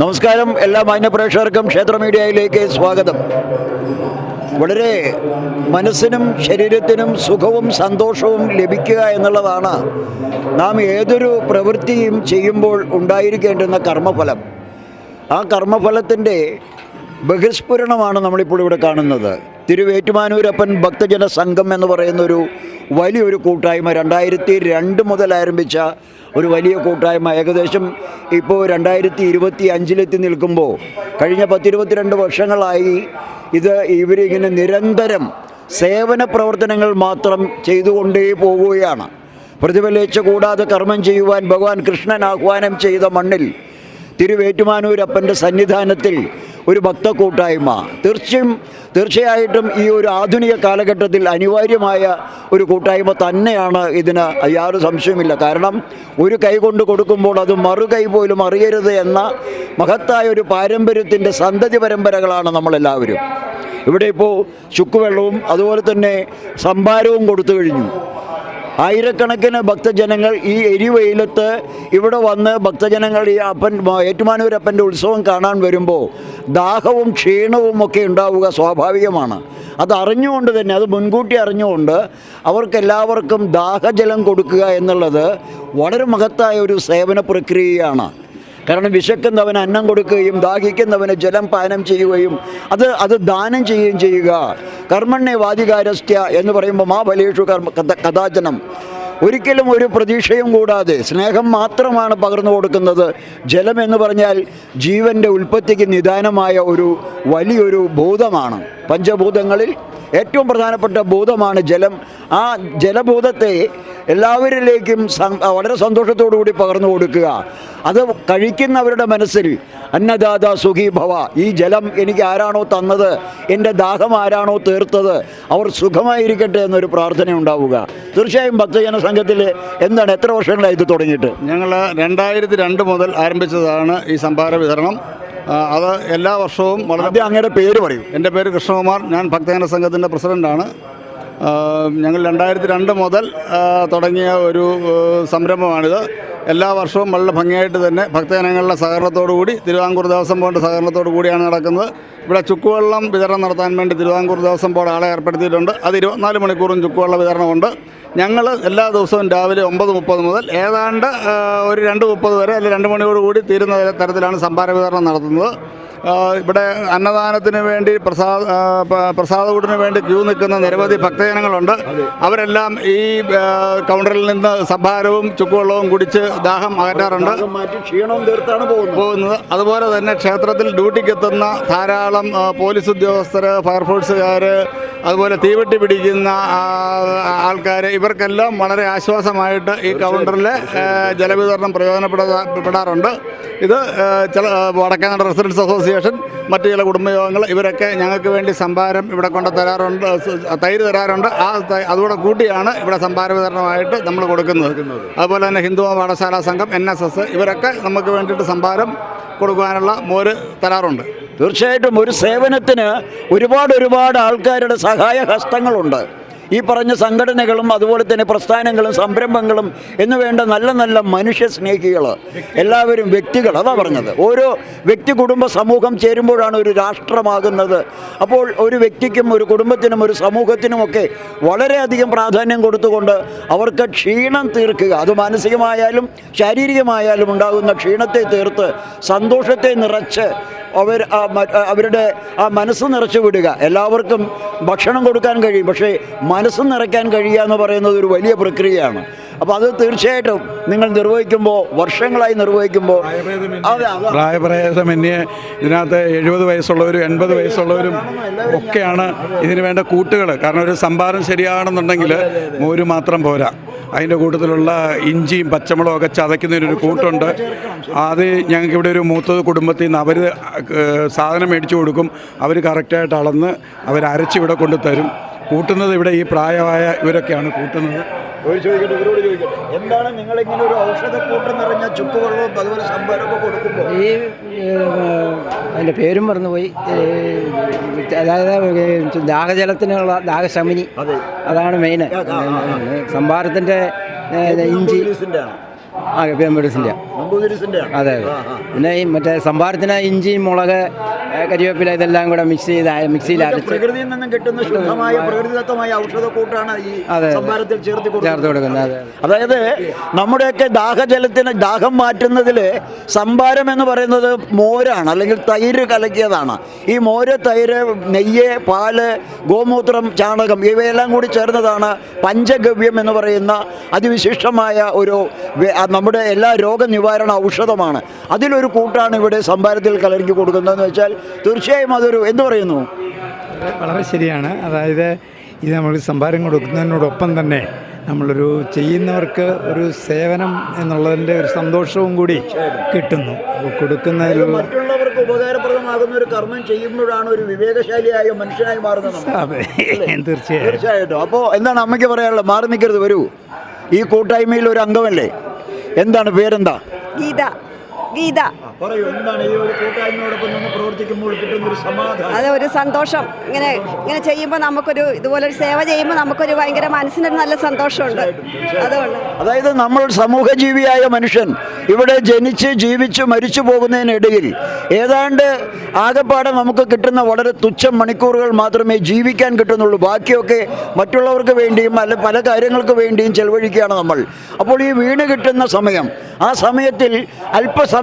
നമസ്കാരം എല്ലാ മാന്യപ്രേക്ഷകർക്കും ക്ഷേത്ര മീഡിയയിലേക്ക് സ്വാഗതം. വളരെ മനസ്സിനും ശരീരത്തിനും സുഖവും സന്തോഷവും ലഭിക്കുക എന്നുള്ളതാണ് നാം ഏതൊരു പ്രവൃത്തിയും ചെയ്യുമ്പോൾ ഉണ്ടായിരിക്കേണ്ടുന്ന കർമ്മഫലം. ആ കർമ്മഫലത്തിന്റെ ബഹിസ്ഫുരണമാണ് നമ്മളിപ്പോൾ ഇവിടെ കാണുന്നത്. തിരുവേറ്റുമാനൂരപ്പൻ ഭക്തജന സംഘം എന്ന് പറയുന്നൊരു വലിയൊരു കൂട്ടായ്മ രണ്ടായിരത്തി രണ്ട് മുതൽ ആരംഭിച്ച ഒരു വലിയ കൂട്ടായ്മ. ഏകദേശം ഇപ്പോൾ രണ്ടായിരത്തി ഇരുപത്തി അഞ്ചിലെത്തി നിൽക്കുമ്പോൾ കഴിഞ്ഞ പത്തിരുപത്തിരണ്ട് വർഷങ്ങളായി ഇത് ഇവരിങ്ങനെ നിരന്തരം സേവന പ്രവർത്തനങ്ങൾ മാത്രം ചെയ്തുകൊണ്ടേ പോവുകയാണ്. പ്രതിഫലിച്ച കൂടാതെ കർമ്മം ചെയ്യുവാൻ ഭഗവാൻ കൃഷ്ണൻ ആഹ്വാനം ചെയ്ത മണ്ണിൽ തിരുവേറ്റുമാനൂരപ്പന്റെ സന്നിധാനത്തിൽ ഒരു ഭക്തക്കൂട്ടായ്മ. തീർച്ചയും തീർച്ചയായിട്ടും ഈ ഒരു ആധുനിക കാലഘട്ടത്തിൽ അനിവാര്യമായ ഒരു കൂട്ടായ്മ തന്നെയാണ് ഇതിന് യാതൊരു സംശയമില്ല കാരണം ഒരു കൈ കൊണ്ട് കൊടുക്കുമ്പോൾ അത് മറു കൈ പോലും അറിയരുത് എന്ന മഹത്തായ ഒരു പാരമ്പര്യത്തിന്റെ സന്തതി പരമ്പരകളാണ് നമ്മളെല്ലാവരും. ഇവിടെ ഇപ്പോൾ ചുക്കുവെള്ളവും അതുപോലെ തന്നെ സംഭാരവും കൊടുത്തു കഴിഞ്ഞു. ആയിരക്കണക്കിന് ഭക്തജനങ്ങൾ ഈ എരിവെയിലത്ത് ഇവിടെ വന്ന് ഭക്തജനങ്ങൾ ഈ അപ്പൻ ഏറ്റുമാനൂരപ്പന്റെ ഉത്സവം കാണാൻ വരുമ്പോൾ ദാഹവും ക്ഷീണവും ഒക്കെ ഉണ്ടാവുക സ്വാഭാവികമാണ്. അത് അറിഞ്ഞുകൊണ്ട് തന്നെ അത് മുൻകൂട്ടി അറിഞ്ഞുകൊണ്ട് അവർക്കെല്ലാവർക്കും ദാഹജലം കൊടുക്കുക എന്നുള്ളത് വളരെ മഹത്തായ ഒരു സേവന പ്രക്രിയയാണ്. കാരണം വിശക്കുന്നവന് അന്നം കൊടുക്കുകയും ദാഹിക്കുന്നവന് ജലം പാനം ചെയ്യുകയും അത് അത് ദാനം ചെയ്യുകയും ചെയ്യുക. കർമ്മണ്യ വാദികാരസ്ഥ്യ എന്ന് പറയുമ്പോൾ മാ ബലേഷു കർമ്മ കഥാചനം ഒരിക്കലും ഒരു പ്രതീക്ഷയും കൂടാതെ സ്നേഹം മാത്രമാണ് പകർന്നു കൊടുക്കുന്നത്. ജലം എന്ന് പറഞ്ഞാൽ ജീവന്റെ ഉൽപ്പത്തിക്ക് നിദാനമായ ഒരു വലിയൊരു ഭൂതമാണ് പഞ്ചഭൂതങ്ങളിൽ ഏറ്റവും പ്രധാനപ്പെട്ട ഭൂതമാണ് ജലം. ആ ജലഭൂതത്തെ എല്ലാവരിലേക്കും വളരെ സന്തോഷത്തോടു കൂടി പകർന്നു കൊടുക്കുക. അത് കഴിക്കുന്നവരുടെ മനസ്സിൽ അന്നദാത സുഖി ഭവ ഈ ജലം എനിക്ക് ആരാണോ തന്നത്? എന്റെ ദാഹം ആരാണോ തീർത്തത്? അവർ സുഖമായിരിക്കട്ടെ എന്നൊരു പ്രാർത്ഥന ഉണ്ടാവുക. തീർച്ചയായും ഭക്തജന സംഘത്തിൽ എന്താണ് എത്ര വർഷങ്ങളായി ഇത് തുടങ്ങിയിട്ട്? ഞങ്ങൾ രണ്ടായിരത്തി രണ്ട് മുതൽ ആരംഭിച്ചതാണ് ഈ സംഭാര വിതരണം. അത് എല്ലാ വർഷവും വളരെ അങ്ങയുടെ പേര് പറയും. എന്റെ പേര് കൃഷ്ണകുമാർ. ഞാൻ ഭക്തജന സംഘത്തിന്റെ പ്രസിഡന്റാണ് ഞങ്ങൾ രണ്ടായിരത്തി രണ്ട് മുതൽ തുടങ്ങിയ ഒരു സംരംഭമാണിത്. എല്ലാ വർഷവും വളരെ ഭംഗിയായിട്ട് തന്നെ ഭക്തജനങ്ങളുടെ സഹകരണത്തോടു കൂടി തിരുവാങ്കൂർ ദേവസ്വം ബോർഡ് സഹകരണത്തോടു കൂടിയാണ് നടക്കുന്നത്. ഇവിടെ ചുക്കുവെള്ളം വിതരണം നടത്താൻ വേണ്ടി തിരുവാങ്കൂർ ദേവസ്വം ബോർഡ് ആളെ ഏർപ്പെടുത്തിയിട്ടുണ്ട്. അത് ഇരുപത്തിനാല് മണിക്കൂറും ചുക്കുവെള്ള വിതരണമുണ്ട്. ഞങ്ങൾ എല്ലാ ദിവസവും രാവിലെ ഒമ്പത് മുപ്പത് മുതൽ ഏതാണ്ട് ഒരു രണ്ട് മുപ്പത് വരെ അല്ലെങ്കിൽ രണ്ട് മണിയോട് കൂടി തീരുന്ന തരത്തിലാണ് സംഭാര വിതരണം നടത്തുന്നത്. ഇവിടെ അന്നദാനത്തിന് വേണ്ടി പ്രസാദ പ്രസാദകൂടിന് വേണ്ടി ക്യൂ നിൽക്കുന്ന നിരവധി ഭക്തജനങ്ങളുണ്ട്. അവരെല്ലാം ഈ കൗണ്ടറിൽ നിന്ന് സംഭാരവും ചുക്കുവെള്ളവും കുടിച്ച് ദാഹം അകറ്റാറുണ്ട്. പോകുന്നത്. അതുപോലെ തന്നെ ക്ഷേത്രത്തിൽ ഡ്യൂട്ടിക്കെത്തുന്ന ധാരാളം പോലീസ് ഉദ്യോഗസ്ഥർ ഫയർഫോഴ്സുകാർ അതുപോലെ തീവെട്ടി പിടിക്കുന്ന ആൾക്കാർ ഇവർക്കെല്ലാം വളരെ ആശ്വാസമായിട്ട് ഈ കൗണ്ടറിൽ ജലവിതരണം പ്രയോജനപ്പെടാറുണ്ട് ഇത് ചില വടക്കേനാട് റെസിഡൻസ് അസോസിയേഷൻ മറ്റു ചില കുടുംബയോഗങ്ങൾ ഇവരൊക്കെ ഞങ്ങൾക്ക് വേണ്ടി സംഭാരം ഇവിടെ കൊണ്ട് തരാറുണ്ട് തൈര് തരാറുണ്ട്. ആ അതുകൂടെ കൂട്ടിയാണ് ഇവിടെ സംഭാര വിതരണമായിട്ട് നമ്മൾ കൊടുക്കുന്നത്. അതുപോലെ തന്നെ ഹിന്ദു പാഠശാല സംഘം എൻ ഇവരൊക്കെ നമുക്ക് വേണ്ടിയിട്ട് സംഭാരം കൊടുക്കുവാനുള്ള മോര് തരാറുണ്ട്. തീർച്ചയായിട്ടും ഒരു സേവനത്തിന് ഒരുപാട് ഒരുപാട് ആൾക്കാരുടെ സഹായ ഹസ്തങ്ങളുണ്ട്. ഈ പറഞ്ഞ സംഘടനകളും അതുപോലെ തന്നെ പ്രസ്ഥാനങ്ങളും സംരംഭങ്ങളും എന്ന് വേണ്ട നല്ല നല്ല മനുഷ്യ സ്നേഹികൾ എല്ലാവരും വ്യക്തികൾ അതാ പറഞ്ഞത്. ഓരോ വ്യക്തി കുടുംബ സമൂഹം ചേരുമ്പോഴാണ് ഒരു രാഷ്ട്രമാകുന്നത്. അപ്പോൾ ഒരു വ്യക്തിക്കും ഒരു കുടുംബത്തിനും ഒരു സമൂഹത്തിനുമൊക്കെ വളരെയധികം പ്രാധാന്യം കൊടുത്തുകൊണ്ട് അവർക്ക് ക്ഷീണം തീർക്കുക. അത് മാനസികമായാലും ശാരീരികമായാലും ഉണ്ടാകുന്ന ക്ഷീണത്തെ തീർത്ത് സന്തോഷത്തെ നിറച്ച് അവർ ആ അവരുടെ ആ മനസ്സ് നിറച്ചു വിടുക. എല്ലാവർക്കും ഭക്ഷണം കൊടുക്കാൻ കഴിയും. പക്ഷേ മനസ്സ് നിറയ്ക്കാൻ കഴിയുക എന്ന് പറയുന്നത് ഒരു വലിയ പ്രക്രിയയാണ്. അപ്പോൾ അത് തീർച്ചയായിട്ടും നിങ്ങൾ നിർവഹിക്കുമ്പോൾ വർഷങ്ങളായി നിർവഹിക്കുമ്പോൾ പ്രായഭേദമന്യേ. ഇതിനകത്ത് എഴുപത് വയസ്സുള്ളവരും എൺപത് വയസ്സുള്ളവരും ഒക്കെയാണ് ഇതിന് വേണ്ട കൂട്ടുകൾ കാരണം ഒരു സംഭാരം ശരിയാണെന്നുണ്ടെങ്കിൽ മോര് മാത്രം പോരാ. അതിന്റെ കൂട്ടത്തിലുള്ള ഇഞ്ചിയും പച്ചമുളകും ഒക്കെ ചതയ്ക്കുന്നതിനൊരു കൂട്ടുണ്ട്. അത് ഞങ്ങൾക്ക് ഇവിടെ ഒരു മൂത്തത് കുടുംബത്തിൽ നിന്ന് അവർ സാധനം മേടിച്ചു കൊടുക്കും. അവർ കറക്റ്റായിട്ട് അളന്ന് അവർ അരച്ച് ഇവിടെ കൊണ്ട് തരും. കൂട്ടുന്നത് ഇവിടെ ഈ പ്രായമായ ഇവരൊക്കെയാണ് കൂട്ടുന്നത്. ഒരു ചോദിക്കട്ടെ ഇവരോട് ചോദിക്കട്ടെ. എന്താണ് നിങ്ങൾ ഇങ്ങനെ ഒരു ഔഷധക്കൂട്ടം നിറഞ്ഞ ചുക്കുവെള്ളവും അതുപോലെ സംഭാരമൊക്കെ കൊടുക്കുമ്പോൾ? ഈ അതിന്റെ പേരും മറന്നുപോയി. അതായത് ദാഹജലത്തിനുള്ള ദാഹശമിനി. അതെ. അതാണ് മെയിൻ ആ. സംഭാരത്തിന്റെ ഇഞ്ചി. ആ മെഡിസിന്റെ നമ്പൂതിരിസിന്റെ അതെ അതെ. പിന്നെ ഈ മറ്റേ സംഭാരത്തിന് ഇഞ്ചി മുളക് കരിവേപ്പില ഇതെല്ലാം കൂടെ മിക്സ് ചെയ്ത് മിക്സിയിൽ അരച്ച് പ്രകൃതിയിൽ നിന്നും കിട്ടുന്ന ശുദ്ധമായ പ്രകൃതിദത്തമായ ഔഷധക്കൂട്ടാണ് ഈ സംഭാരത്തിൽ ചേർത്ത് ചേർത്ത് കൊടുക്കുന്നത്. കൊടുക്കുന്നത് അതെ അതെ. അതായത് നമ്മുടെയൊക്കെ ദാഹജലത്തിന് ദാഹം മാറ്റുന്നതിൽ സംഭാരം എന്ന് പറയുന്നത് മോരാണ് അല്ലെങ്കിൽ തൈര് കലക്കിയതാണ്. ഈ മോര് തൈര് നെയ്യ് പാൽ ഗോമൂത്രം ചാണകം ഇവയെല്ലാം കൂടി ചേർന്നതാണ് പഞ്ചഗവ്യം എന്ന് പറയുന്ന അതിവിശിഷ്ടമായ ഒരു നമ്മുടെ എല്ലാ രോഗനിവാരണ ഔഷധമാണ്. അതിലൊരു കൂട്ടാണ് ഇവിടെ സംഭാരത്തിൽ കലക്കി കൊടുക്കുന്നതെന്ന് വെച്ചാൽ തീർച്ചയായും അതൊരു എന്ത് പറയുന്നു? വളരെ ശരിയാണ്. അതായത് ഇത് നമ്മൾ സംഭാരം കൊടുക്കുന്നതിനോടൊപ്പം തന്നെ നമ്മളൊരു ചെയ്യുന്നവർക്ക് ഒരു സേവനം എന്നുള്ളതിന്റെ ഒരു സന്തോഷവും കൂടി കിട്ടുന്നു. കൊടുക്കുന്നതിലുള്ള മറ്റുള്ളവർക്ക് ഉപകാരപ്രദമാകുന്ന ഒരു കർമ്മം ചെയ്യുമ്പോഴാണ് ഒരു വിവേകശാലിയായ മനുഷ്യനായി മാറുന്നത്. അതെ തീർച്ചയായും. തീർച്ചയായിട്ടും. അപ്പോൾ എന്താണ് അമ്മയ്ക്ക് പറയാനുള്ളത്? മാറി നിൽക്കരുത് വരൂ. ഈ കൂട്ടായ്മയിൽ ഒരു അംഗമല്ലേ? എന്താണ് പേരെന്താ? ഗീത. ഗീത. അതെ ഒരു സന്തോഷം. ഇങ്ങനെ ഇങ്ങനെ ചെയ്യുമ്പോൾ നമുക്കൊരു ഇതുപോലെ ഒരു സേവ ചെയ്യുമ്പോൾ നമുക്കൊരു ഭയങ്കര മനസ്സിനൊരു നല്ല സന്തോഷമുണ്ട്. അതുകൊണ്ട്. അതായത് നമ്മൾ സമൂഹജീവിയായ മനുഷ്യൻ ഇവിടെ ജനിച്ച് ജീവിച്ച് മരിച്ചു പോകുന്നതിനിടയിൽ ഏതാണ്ട് ആകെപ്പാടെ നമുക്ക് കിട്ടുന്ന വളരെ തുച്ഛം മണിക്കൂറുകൾ മാത്രമേ ജീവിക്കാൻ കിട്ടുന്നുള്ളൂ. ബാക്കിയൊക്കെ മറ്റുള്ളവർക്ക് വേണ്ടിയും അല്ല പല കാര്യങ്ങൾക്ക് വേണ്ടിയും ചെലവഴിക്കുകയാണ് നമ്മൾ. അപ്പോൾ ഈ വീണ് കിട്ടുന്ന സമയം ആ സമയത്തിൽ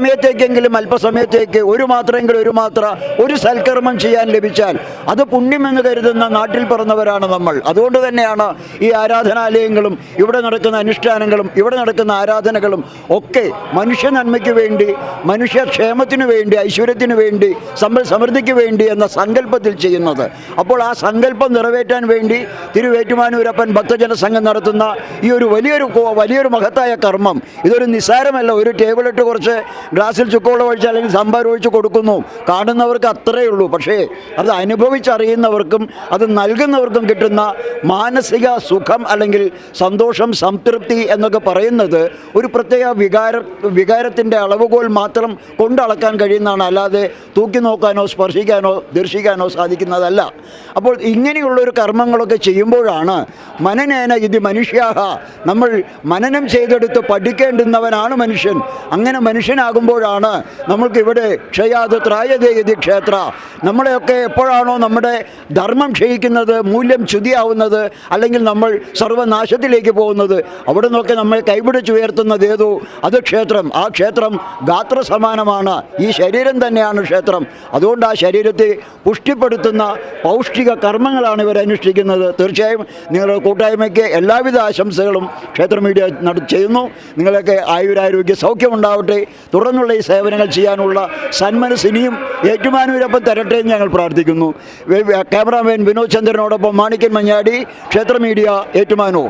അല്പസമയത്തേക്കെങ്കിലും അല്പസമയത്തേക്ക് ഒരു മാത്രമെങ്കിലും ഒരു മാത്ര ഒരു സൽക്കർമ്മം ചെയ്യാൻ ലഭിച്ചാൽ അത് പുണ്യമെന്ന് കരുതുന്ന നാട്ടിൽ പിറന്നവരാണ് നമ്മൾ. അതുകൊണ്ട് തന്നെയാണ് ഈ ആരാധനാലയങ്ങളും ഇവിടെ നടക്കുന്ന അനുഷ്ഠാനങ്ങളും ഇവിടെ നടക്കുന്ന ആരാധനകളും ഒക്കെ മനുഷ്യ നന്മയ്ക്ക് വേണ്ടി മനുഷ്യക്ഷേമത്തിനു വേണ്ടി ഐശ്വര്യത്തിനു വേണ്ടി സമ്പൽ സമൃദ്ധിക്ക് വേണ്ടി എന്ന സങ്കല്പത്തിൽ ചെയ്യുന്നത്. അപ്പോൾ ആ സങ്കല്പം നിറവേറ്റാൻ വേണ്ടി തിരുവേറ്റുമാനൂരപ്പൻ ഭക്തജന സംഘം നടത്തുന്ന ഈ ഒരു വലിയൊരു വലിയൊരു മഹത്തായ കർമ്മം ഇതൊരു നിസ്സാരമല്ല ഒരു ടേബിളിട്ട് കുറച്ച് ഗ്ലാസ്സിൽ ചുക്കോളം ഒഴിച്ച് അല്ലെങ്കിൽ സാമ്പാർ ഒഴിച്ച് കൊടുക്കുന്നു. കാണുന്നവർക്ക് അത്രയേ ഉള്ളൂ. പക്ഷേ അത് അനുഭവിച്ചറിയുന്നവർക്കും അത് നൽകുന്നവർക്കും കിട്ടുന്ന മാനസിക സുഖം അല്ലെങ്കിൽ സന്തോഷം സംതൃപ്തി എന്നൊക്കെ പറയുന്നത് ഒരു പ്രത്യേക വികാര വികാരത്തിന്റെ അളവുകോൽ മാത്രം കൊണ്ടളക്കാൻ കഴിയുന്നതാണ്. അല്ലാതെ തൂക്കി നോക്കാനോ സ്പർശിക്കാനോ ദർശിക്കാനോ സാധിക്കുന്നതല്ല. അപ്പോൾ ഇങ്ങനെയുള്ളൊരു കർമ്മങ്ങളൊക്കെ ചെയ്യുമ്പോഴാണ് മനനേന ഇത് മനുഷ്യാഹ. നമ്മൾ മനനം ചെയ്തെടുത്ത് പഠിക്കേണ്ടുന്നവനാണ് മനുഷ്യൻ. അങ്ങനെ മനുഷ്യനാകുമ്പോഴാണ് നമ്മൾക്ക് ഇവിടെ ക്ഷയാത് ത്രായതേ ക്ഷേത്ര. നമ്മളെയൊക്കെ എപ്പോഴാണോ നമ്മുടെ ധർമ്മം ക്ഷയിക്കുന്നത് മൂല്യം ചുതിയാവുന്നത് അല്ലെങ്കിൽ നമ്മൾ സർവനാശത്തിലേക്ക് പോകുന്നത് അവിടെ നിന്നൊക്കെ നമ്മൾ കൈപിടിച്ചുയർത്തുന്നത് ഏതോ? അത് ക്ഷേത്രം. ആ ക്ഷേത്രം ഗാത്ര സമാനമാണ് ഈ ശരീരം തന്നെയാണ് ക്ഷേത്രം. അതുകൊണ്ട് ആ ശരീരത്തെ പുഷ്ടിപ്പെടുത്തുന്ന പൗഷ്ടിക കർമ്മങ്ങളാണ് ഇവർ അനുഷ്ഠിക്കുന്നത്. തീർച്ചയായും നിങ്ങളുടെ കൂട്ടായ്മയ്ക്ക് എല്ലാവിധ ആശംസകളും ക്ഷേത്ര മീഡിയ ചെയ്യുന്നു. നിങ്ങളൊക്കെ ആയുരാരോഗ്യ സൗഖ്യമുണ്ടാവട്ടെ തുടർന്നുള്ള ഈ സേവനങ്ങൾ ചെയ്യാനുള്ള സന്മനസ് ഇനിയും ഏറ്റുമാനൂരപ്പം തരട്ടെ എന്ന് ഞങ്ങൾ പ്രാർത്ഥിക്കുന്നു. ക്യാമറാമാൻ വിനോദ് ചന്ദ്രനോടൊപ്പം മാണിക്കൻ മഞ്ഞാടി ക്ഷേത്ര മീഡിയ ഏറ്റുമാനൂർ.